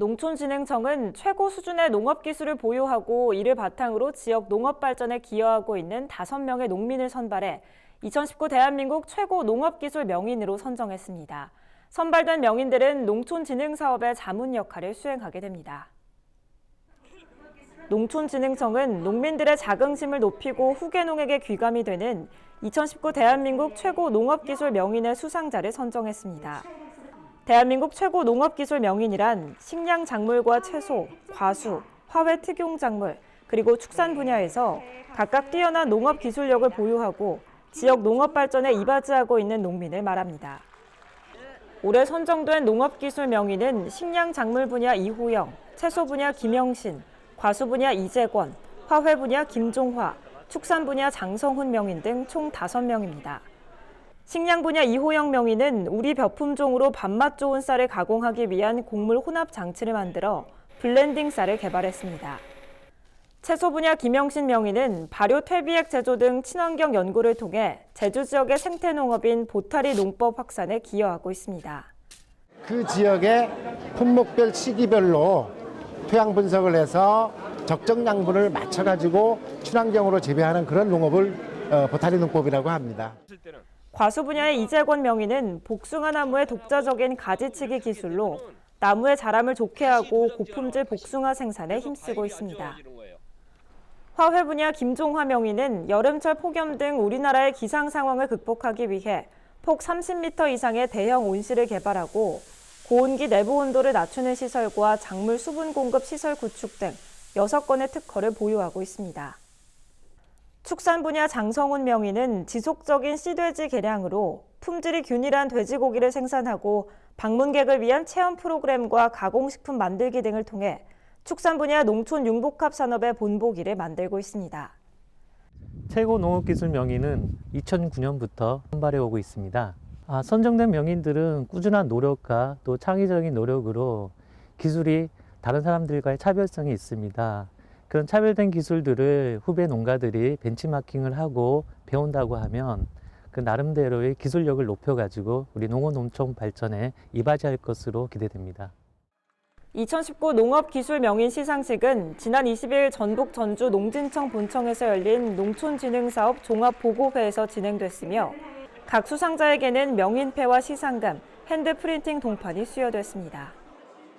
농촌진흥청은 최고 수준의 농업 기술을 보유하고 이를 바탕으로 지역 농업 발전에 기여하고 있는 5명의 농민을 선발해 2019 대한민국 최고 농업 기술 명인으로 선정했습니다. 선발된 명인들은 농촌진흥 사업의 자문 역할을 수행하게 됩니다. 농촌진흥청은 농민들의 자긍심을 높이고 후계농에게 귀감이 되는 2019 대한민국 최고 농업기술 명인의 수상자를 선정했습니다. 대한민국 최고 농업기술 명인이란 식량 작물과 채소, 과수, 화훼 특용 작물, 그리고 축산 분야에서 각각 뛰어난 농업 기술력을 보유하고 지역 농업 발전에 이바지하고 있는 농민을 말합니다. 올해 선정된 농업기술 명인은 식량 작물 분야 이호영, 채소 분야 김영신, 과수 분야 이재권, 화훼 분야 김종화, 축산 분야 장성훈 명인 등 총 5명입니다. 식량 분야 이호영 명인은 우리 벼품종으로 밥맛 좋은 쌀을 가공하기 위한 곡물 혼합 장치를 만들어 블렌딩 쌀을 개발했습니다. 채소 분야 김영신 명인은 발효 퇴비액 제조 등 친환경 연구를 통해 제주 지역의 생태 농업인 보타리 농법 확산에 기여하고 있습니다. 그 지역의 품목별 시기별로 토양 분석을 해서 적정 양분을 맞춰 가지고 친환경으로 재배하는 그런 농업을 어, 보타리 농법이라고 합니다. 과수 분야의 이재권 명인은 복숭아 나무의 독자적인 가지치기 기술로 나무의 자람을 좋게 하고 고품질 복숭아 생산에 힘쓰고 있습니다. 화훼 분야 김종화 명인은 여름철 폭염 등 우리나라의 기상 상황을 극복하기 위해 폭 30m 이상의 대형 온실을 개발하고 고온기 내부 온도를 낮추는 시설과 작물 수분 공급 시설 구축 등 6건의 특허를 보유하고 있습니다. 축산 분야 장성훈 명인은 지속적인 씨돼지 개량으로 품질이 균일한 돼지고기를 생산하고 방문객을 위한 체험 프로그램과 가공식품 만들기 등을 통해 축산 분야 농촌 융복합 산업의 본보기를 만들고 있습니다. 최고 농업기술 명인은 2009년부터 선발해 오고 있습니다. 아, 선정된 명인들은 꾸준한 노력과 또 창의적인 노력으로 기술이 다른 사람들과의 차별성이 있습니다. 그런 차별된 기술들을 후배 농가들이 벤치마킹을 하고 배운다고 하면 그 나름대로의 기술력을 높여가지고 우리 농업 농촌 발전에 이바지할 것으로 기대됩니다. 2019 농업기술 명인 시상식은 지난 20일 전북 전주 농진청 본청에서 열린 농촌진흥사업 종합보고회에서 진행됐으며 각 수상자에게는 명인패와 시상금, 핸드프린팅 동판이 수여됐습니다.